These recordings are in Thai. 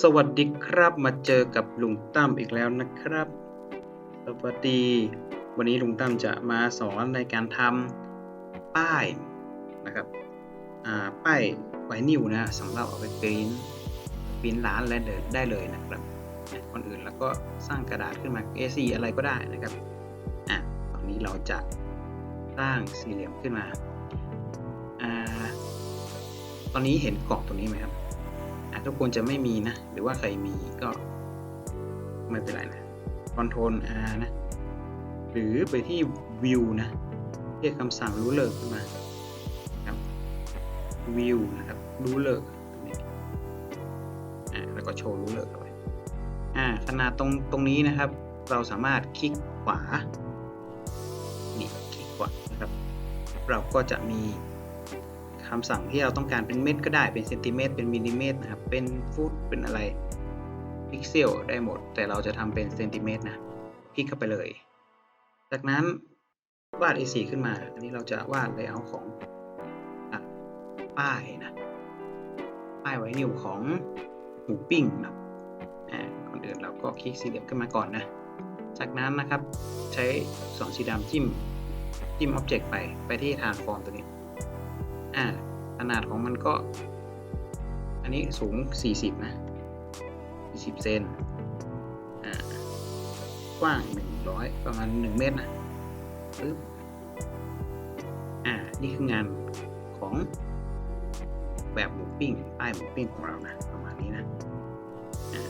สวัสดีครับมาเจอกับลุงตั้มอีกแล้วนะครับ สวัสดี วันนี้ลุงตั้มจะมาสอนในการทำป้ายนะครับป้ายไวนิวนะสำหรับเอาไปปริ้นปริ้นร้านและได้เลยนะครับก่อนอื่นแล้วก็สร้างกระดาษขึ้นมา A4 อะไรก็ได้นะครับอะตอนนี้เราจะสร้างสี่เหลี่ยมขึ้นมาอ่าตอนนี้เห็นกรอบตรงนี้ไหมครับ ทุกคนจะไม่มีนะ หรือว่าใครมีก็ ไม่เป็นไรนะ Ctrl R นะ หรือไปที่ View นะเรียกคำสั่งรู้เลิกขึ้นมาครับ View นะครับรู้เลิกตรงนี้อะแล้วก็โชว์รู้เลิกเอาไว้อ่าขนาดตรงตรงนี้นะครับ เราสามารถคลิกขวานี่คลิกขวานะครับ เราก็จะมี คำสั่งที่เราต้องการเป็นเมตรก็ได้เป็นเซนติเมตรเป็นมิลลิเมตรนะครับเป็นฟุตเป็นอะไรพิกเซลได้หมด แต่เราจะทำเป็นเซนติเมตรนะคลิกเข้าไปเลย จากนั้นวาด A4 ขึ้นมา อันนี้เราจะวาดเลเยอร์ของป้ายนะป้ายไว้นิ้วของหมูปิ้งนะก่อนอื่นเราก็คลิกสี่เหลี่ยมขึ้นมาก่อนนะ จากนั้นนะครับใช้สองสีดำจิ้มจิ้มอ็อบเจกต์ไปไปที่ฐานฟอร์มตัวนี้ อ่าขนาดของมันก็ อันนี้สูง 40 นะ 40 เซนอ่ากว้าง 100 ประมาณ 1 เมตรนะปึ๊บอ่า นี่คืองานของแบบหมูปิ้งป้ายหมูปิ้งของเรานะประมาณนี้นะอ่า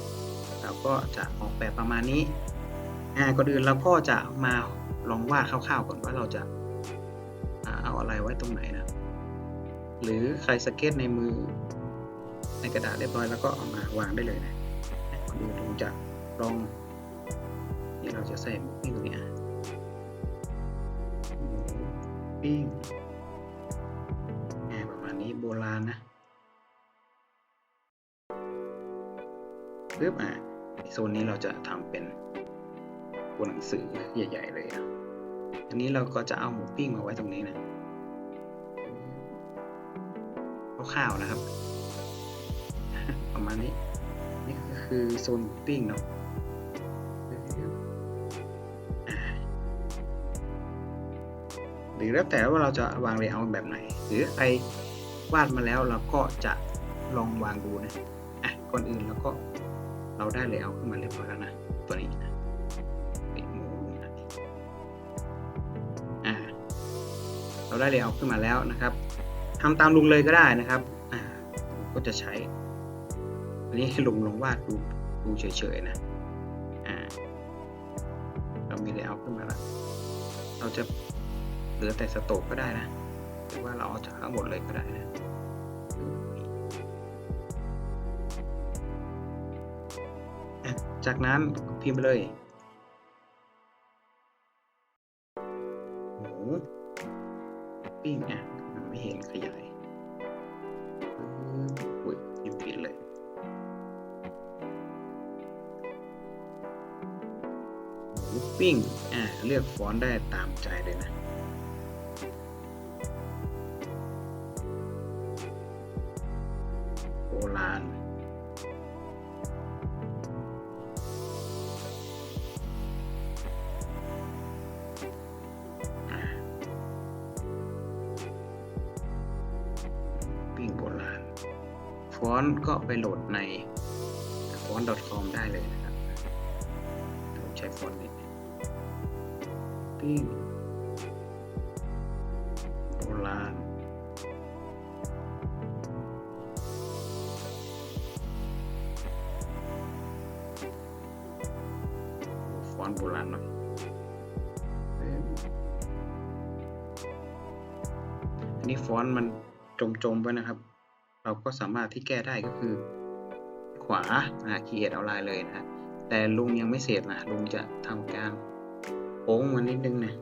เราก็จะออกแบบประมาณนี้อ่าก่อนอื่นเราก็จะมาลองวาดคร่าวๆก่อนว่าเราจะาเอาอะไรไว้ตรงไหนนะ หรือใครสเก็ตในมือ ในกระดาษเรียบร้อยแล้วก็เอามาวางได้เลยนะก่อนอื่นผมจะลองนี่เราจะใส่หมูปิ้งตรงนี้อะหมูปิ้งประมาณนี้โบราณนะปึ๊บอะโซนนี้เราจะทำเป็นตัวหนังสือใหญ่ ๆ เลย อันนี้เราก็จะเอาหมูปิ้งมาไว้ตรงนี้นะ คร่าวๆนะครับ ประมาณนี้ นี่ก็คือโซนปิ้งเนาะหรือแล้วแต่ว่าเราจะวางเลเยอร์แบบไหน หรือใครวาดมาแล้วเราก็จะลองวางดูนะอะก่อนอื่นเราก็เราได้เลเยอร์ขึ้นมาเรียบร้อยแล้วนะตัวนี้นะปิดหมูอ่าเราได้เลเยอร์ขึ้นมาแล้วนะครับ ทำตามลุงเลยก็ได้นะครับอ่าก็จะใช้ อันนี้ให้ลุงลงวาดดูดูเฉยๆนะอ่าเรามีเลเยอร์ขึ้นมาแล้วเราจะเหลือแต่สโตกก็ได้นะหรือว่าเราเอาจากข้างบนเลยก็ได้นะจากนั้นพิมพ์ไปเลยหมูปิ้งอะ ไม่เห็นขยายอุ้ยพิมพ์ผิดเลยปิ้งอ่า เลือกฟอนต์ได้ตามใจเลยนะ ฟอนต์ก็ไปโหลดในฟอนต์ .com ได้เลยนะครับผมใช้ฟอนต์นี้ปิ้งโบราณฟอนต์โบราณหน่อยอันนี้ฟอนต์มันจมๆไว้นะครับ เราก็สามารถที่แก้ได้ก็คือ ขวาอ่าคีเอทเอาลน์เลยนะฮะแต่ลุงยังไม่เสร็จนะลุงจะทำการโค้งมันนิดนึงนะ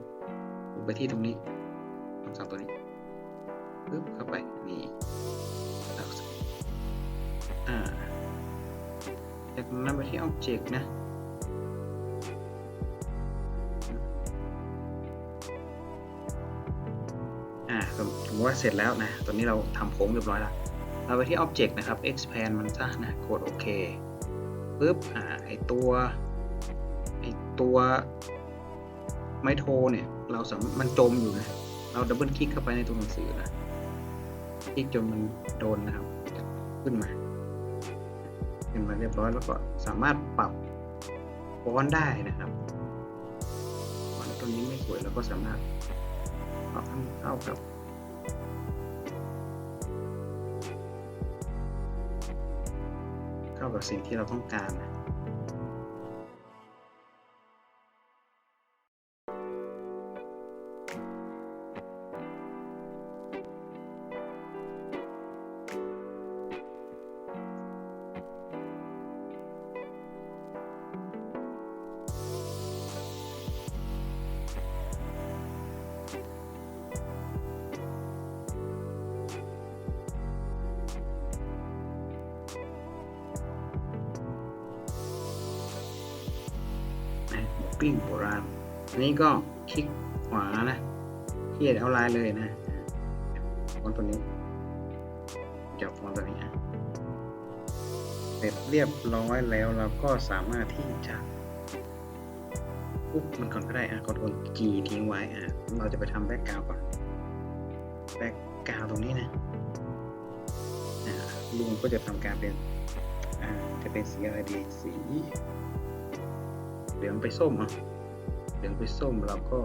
ลงไปที่ตรงนี้คำสั่งตัวนี้ปึ๊บเข้าไปนี่แล้วอ่าจากนั้นไปที่ Object นะอ่าสมว่าเสร็จแล้วนะ ตอนนี้เราทำโค้งเรียบร้อยแล้ว เราไปที่ Object นะครับ expand มันซะนะกดโอเคปุ๊บอ่าไอตัวไอตัวไมโทรเนี่ยเราสามารถมันจมอยู่นะ เราดับเบิลคลิกเข้าไปในตัวหนังสือนะคลิกจนมันโดนนะครับ ขึ้นมาขึ้นมาเรียบร้อยแล้วก็สามารถปรับฟอนต์ได้นะครับฟอนต์ตัวนี้ไม่สวยเราก็สามารถปรับให้เข้ากับ กับสิ่งที่เราต้องการนะ ปิ้งโบราณ อันนี้ก็คลิกขวานะเขียนเอาลายเลยนะฟอนต์ตัวนี้จับฟอนต์ตัวนี้นะเสร็จเรียบร้อยแล้วเราก็สามารถที่จะปุ๊บมันก่อนก็ได้อะกดกด G ทิ้งไว้อะเราจะไปทำแบ็กกราวก่อนแบ็กกราวตรงนี้นะอ่าลุงก็จะทำการเป็น อ่า จะเป็นสีอะไรดีสี เหลืองไปส้มอะเหลืองไปส้มเราก็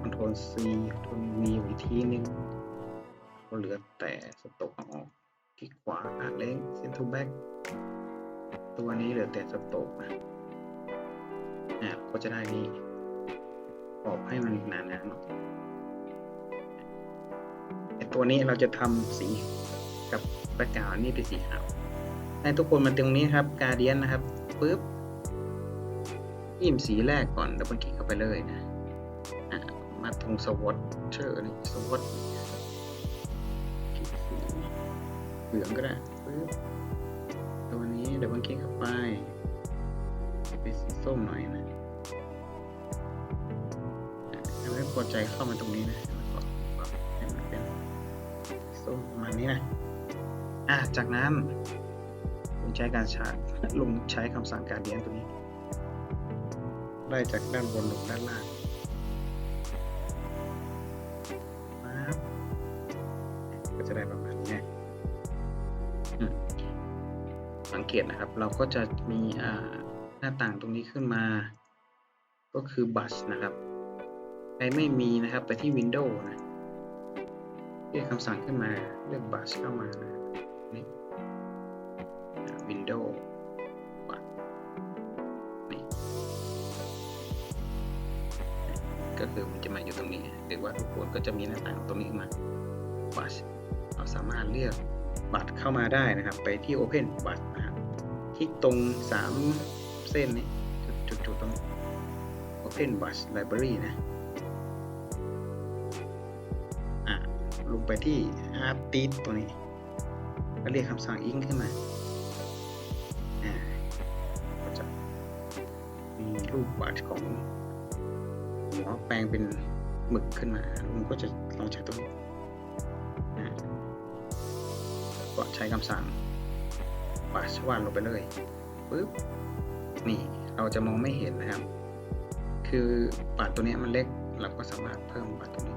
คอนโทรล C คอนโทรล V อีกทีนึงก็เหลือแต่สต็อกออกคลิกขวาอะเล้ง Send to back ตัวนี้เหลือแต่สต็อกนะอะก็จะได้นี่ปอบให้มันหนาๆหน่อยไอตัวนี้เราจะทำสีกับประกาศนี่เป็นสีขาวให้ทุกคนมาตรงนี้ครับกาเดียนนะครับปึ๊บ อิ่มสีแรกก่อนดับเบิลคลิกเข้าไปเลยนะมาตรงสวอตเชอร์นี่สวอตเหลืองก็ได้ปึ๊บตัวนี้ดับเบิลคลิกเข้าไปเป็นสีส้มหน่อยนะอะให้ไม่พอใจเข้ามาตรงนี้นะให้มันเป็นส้มประมาณนี้นะอะจากนั้นใช้การชาร์จลงใช้คำสั่งการเดียนตัวนี้ ไล่จากด้านบนลงด้านล่างก็จะได้ประมาณนี้สังเกตนะครับ เราก็จะมีหน้าต่างตรงนี้ขึ้นมา ก็คือบัสนะครับใครไม่มีนะครับไปที่ Windows นะเรียกคำสั่งขึ้นมาเลือกบัสเข้ามานะนี่ รงนี้หรือว่าทุกคนก็จะมีหน้าต่างตรงนี้มาบัตเราสามารถเลือกบัตรเข้ามาได้นะครับ ไปที่ Open บัตรนะครับคลิกตรง 3 เส้นนี้จุดๆตรง Open b u s Library นะอะลงไปที่ Artist ตัวนี้ก็เรียกคำสั่ง ink ขึ้นมาอ่าก็จะมีรูปบัตรของหัวแปลงเป็น หมึกขึ้นมาลุงก็จะลองใช้ตัวนี้นะก็ใช้คำสั่งปาดชวานลงไปเลยปึ๊บนี่เราจะมองไม่เห็นนะครับ คือปาดตัวนี้มันเล็กเราก็สามารถเพิ่มปาดตัวนี้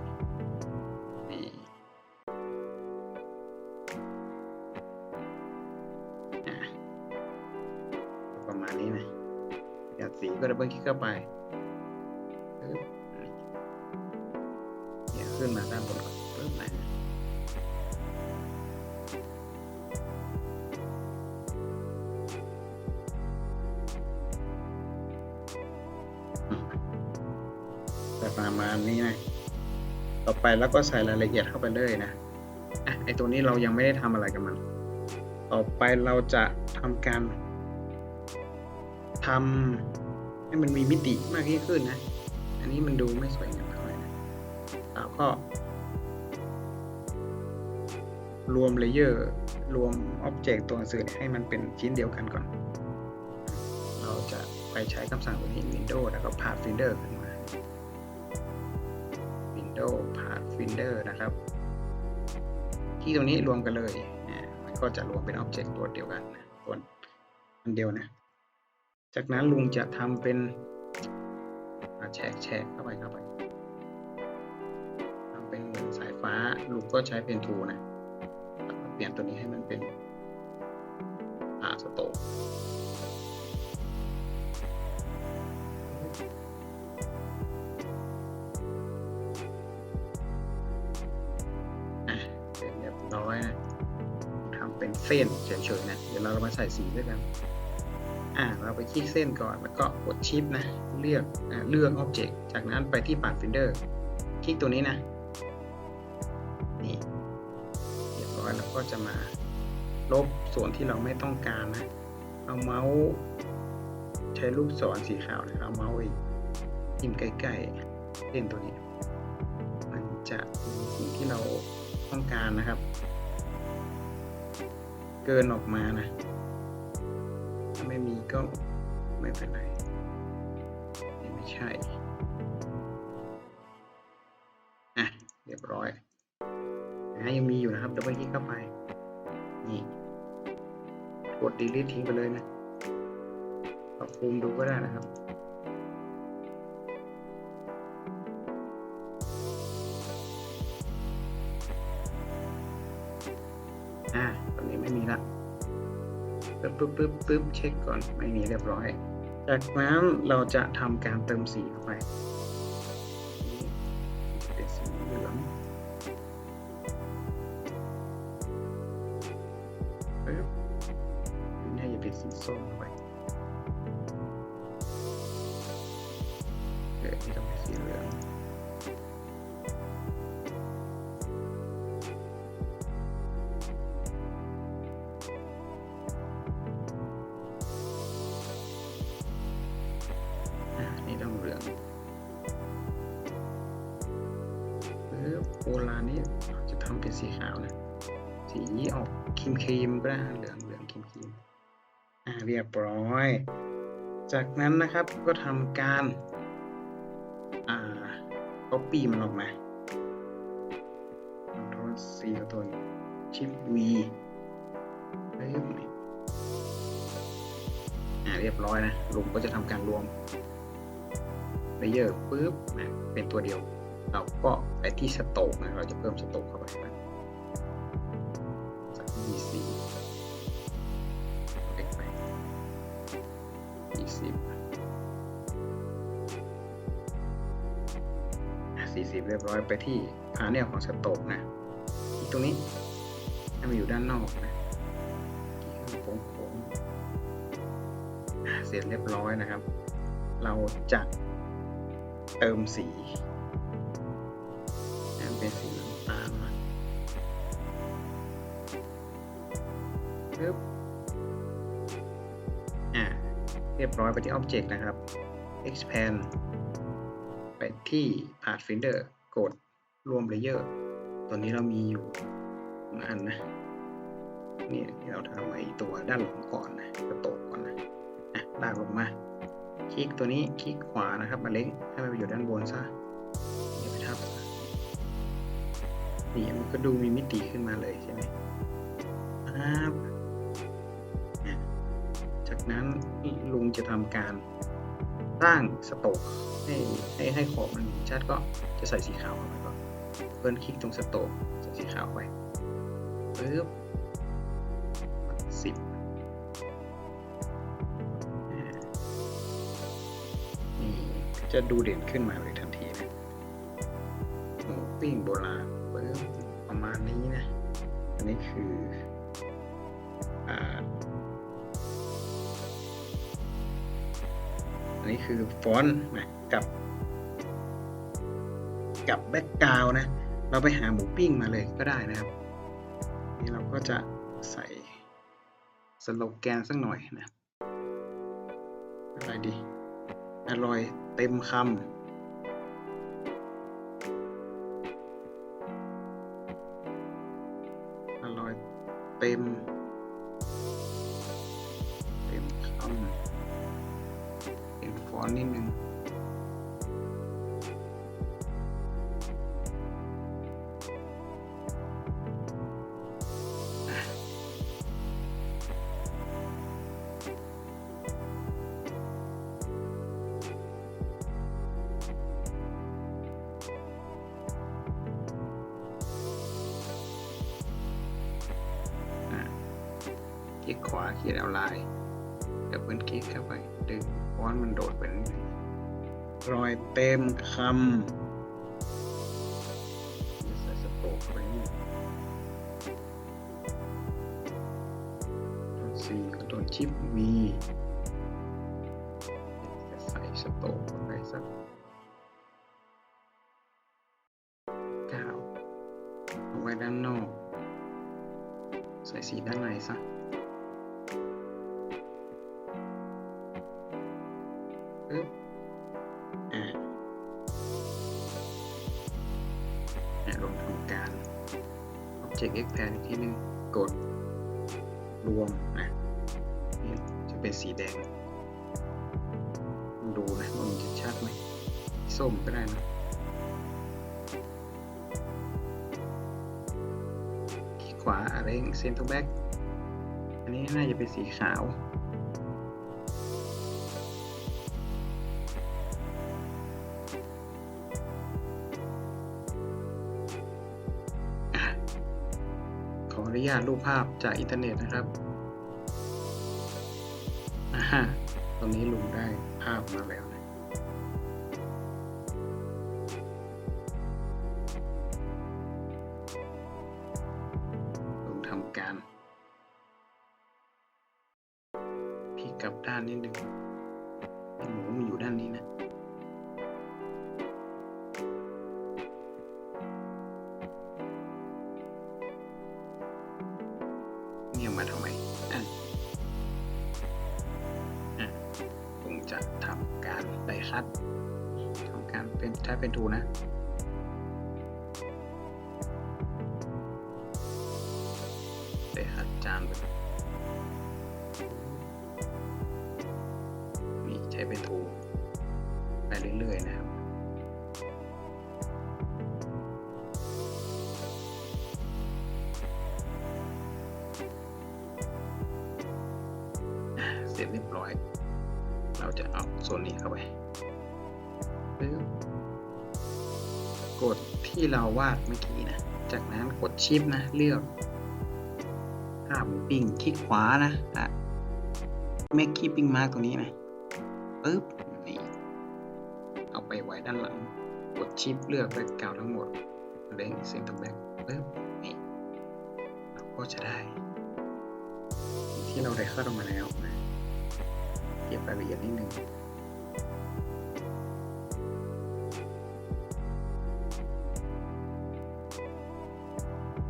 นี่ประมาณนี้นะอยากสีก็ดับเบิลคลิกเข้าไป ประมาณนี้นะต่อไปแล้วก็ใส่รายละเอียดเข้าไปเลยนะอะไอตัวนี้เรายังไม่ได้ทำอะไรกับมัน ต่อไปเราจะทำการทำให้มันมีมิติมากยิ่งขึ้นนะ อันนี้มันดูไม่สวยงามเท่าไหร่นะเราก็ รวมเลเยอร์รวมอ็อบเจกต์ตัวหนังสือให้มันเป็นชิ้นเดียวกันก่อน เราจะไปใช้คำสั่งตัวนี้ Windows แล้วก็ Pathfinder ขึ้นมา Windows Pathfinder นะครับ ที่ตรงนี้รวมกันเลย มันก็จะรวมเป็นอ็อบเจกต์ตัวเดียวกันตัวอันเดียวนะ จากนั้นลุงจะทำเป็นแฉกแฉกเข้าไปเข้าไปทำเป็นเหมือนสายฟ้าลุงก็ใช้เป็นทูนะ เปลี่ยนตัวนี้ให้มันเป็น ส้นเฉยๆนะ เดี๋ยวเรามาใส่สีด้วยกัน อะเราไปคลิกเส้นก่อน แล้วก็กดชิปนะ เลือกอเลือก Object จากนั้นไปที่ Pathfinder คลิกตัวนี้นะ นี่ เรียบร้อยแล้วก็จะมาลบส่วนที่เราไม่ต้องการนะ เอาเมาส์ใช้ลูกศรสีขาวนะครับเอาเมาส์อีกจิ้มใกล้ๆเส้นตัวนี้ มันจะมีสิ่งที่เราต้องการนะครับ เกินออกมานะ ถ้าไม่มีก็ไม่เป็นไรนไม่ใช่ อะ เรียบร้อยนะยังมีอยู่นะครับดับเบิลคลิกเข้าไป นี่ กด delete ทิ้งไปเลยนะปรับปรุงดูก็ได้นะครับ ปึ๊บปุ๊บปุ๊บปุ๊บเช็คก่อนไม่มีเรียบร้อย จากนั้นเราจะทำการเติมสีเข้าไป โบราณนี้จะทำเป็นสีขาวนะ สีนี้ออกครีมครีมๆก็ได้เหลืองเหลืองครีมครีมๆอ่าเรียบร้อย จากนั้นนะครับก็ทำการอ่า copy มันออกมา Ctrl C กับตัว Shift V เฮ้ยอ่าเรียบร้อยนะลุงก็จะทำการรวมเลเยอร์ปุ๊บนะเป็นตัวเดียว เราก็ไปที่สโตกนะเราจะเพิ่มสโตกเข้าไปนะสักยี่สิบเล็กไปยี่สิบสี่สิบเรียบร้อยไปที่พาเนลของสโตกนะตรงนี้ให้มันอยู่ด้านนอกนะที่โค้งๆเสร็จเรียบร้อยนะครับ เราจะเติมสีึบอ่าเรียบร้อยไปที่ Object นะครับ Expand ไปที่ Pathfinder กดรวม Layer ตัวนี้เรามีอยู่สองอันนะนี่ที่เราทำไอ้ตัวด้านหลังก่อนนะกระโตกก่อนนะอะลากลงมา คลิกตัวนี้คลิกขวานะครับมาเล็งให้มันไปอยู่ด้านบนซะอย่าไปทับนี่มันก็ดูมีมิติขึ้นมาเลยใช่ไหมครับ จากนั้นลุงจะทำการตั้างสโตกให้ให้ให้ขอบมันชัดก็จะใส่สีขาวเข้าไปก่อนเพิ่นคลิกตรงสโตกใส่สีขาวไปปึ๊บสิบนี่จะดูเด่นขึ้นมาเลยทันทีนะปิ้งโบราณปิ้มประมาณนี้นะ อันนี้คือ นี้คือฟอนต์นะกับกับแบ็กกราวนะ เราไปหาหมูปิ้งมาเลยก็ได้นะครับ นี่เราก็จะใส่สโลแกนสักหน่อยนะอะไรดีอร่อยเต็มคำอร่อยเต็ม ลิกขวาขีดเอาไลน์ดับเบิลคลิกเข้าไป ดึงฟอนต์มันโดดไปนิดนึงรอยเต็มคำใส่สโตรกเข้าไปนี่สี่คอนโทรลชิปวีใส่สโตรกเข้าไปสักเก้าเอาไว้ด้านนอก ใส่สีด้านในซะ อ่าลงทำการ Object Expand อีกทีหนึงกดรวมนะนี่จะเป็นสีแดง ดูนะว่ามันจะชัดไหมส้มก็ได้นะขวาอะไรเซน t ์แบ็กอันนี้น่าจะเป็นสีขาว ญาตรูปภาพจากอินเทอร์เน็ตนะครับอ่าตอนนี้ลุงได้ภาพมาแล้ว หัดจานไปนี่ใช้เป็นทูไปเรื่อย ๆ นะครับเสร็จเรียบร้อย เราจะเอาโซนนี้เข้าไปกดที่เราวาดเมื่อกี้นะ จากนั้นกดชิปนะ เลือก หมูปิ้งคลิกขวานะอะ make keeping mark ตรงนี้นะปึ๊บนี่เอาไปไว้ด้านหลัง กดชิปเลือกแบ็กกราวทั้งหมดเล้งเซนต์แบ็กปึ๊บนี่เราก็จะได้ ที่เราได้เข้ามาแล้วนะเก็บรายละเอียดนิดนึง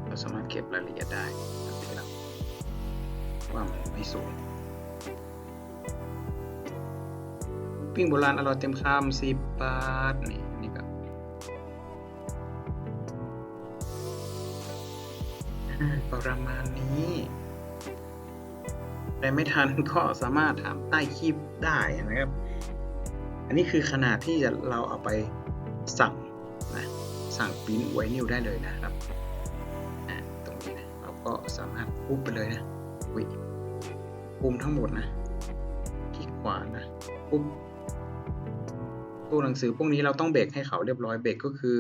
เราสามารถเก็บรายละเอียดได้ ว่ามันไม่สวยปิ้งโบราณอร่อยเต็มคำสิบบาท นี่ นี่ก็อ่าประมาณนี้ แต่ไม่ทันก็สามารถถามใต้คลิปได้นะครับ อันนี้คือขนาดที่จะเราเอาไปสั่งนะสั่งปิ้นไวนิวได้เลยนะครับตรงนี้นะเราก็สามารถปุ๊บไปเลยนะ วิปุ่มทั้งหมดนะ คลิกขวานะปุ๊บตัวหนังสือพวกนี้เราต้องเบรกให้เขาเรียบร้อยเบรกก็คือ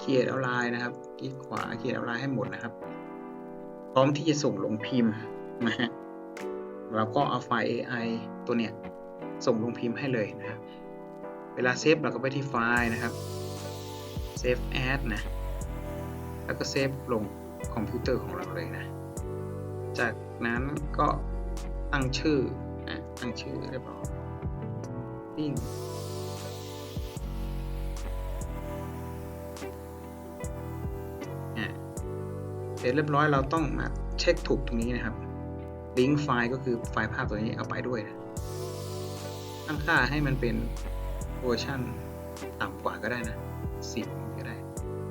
เขียนเอาลน์นะครับ คลิกขวาเขียนเอาลน์ให้หมดนะครับ พร้อมที่จะส่งลงพิมพ์นะฮะเราก็เอาไฟล์ AI ตัวเนี้ยส่งลงพิมพ์ให้เลยนะครับ เวลาเซฟเราก็ไปที่ไฟล์นะครับเซฟแอดนะ แล้วก็เซฟลงคอมพิวเตอร์ของเราเลยนะ จากนั้นก็ตั้งชื่อนะตั้งชื่อเรียบร้อยปิ้งเสร็จเรียบร้อยเราต้องมาเช็คถูกตรงนี้นะครับลิงก์ไฟล์ก็คือไฟล์ภาพตัวนี้เอาไปด้วยนะตั้งค่าให้มันเป็นเวอร์ชันต่ำกว่าก็ได้นะสิบก็ได้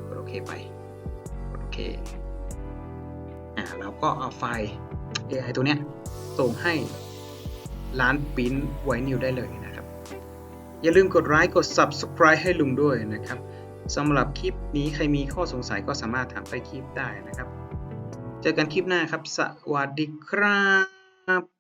กดโอเคไปกดโอเค เราก็เอาไฟล์ AI ตัวเนี้ยส่งให้ร้านปิ้นไวนิวได้เลยนะครับ อย่าลืมกดไลค์กด Subscribe ให้ลุงด้วยนะครับสำหรับคลิปนี้ใครมีข้อสงสัยก็สามารถถามใต้คลิปได้นะครับ เจอกันคลิปหน้าครับ สวัสดีครับ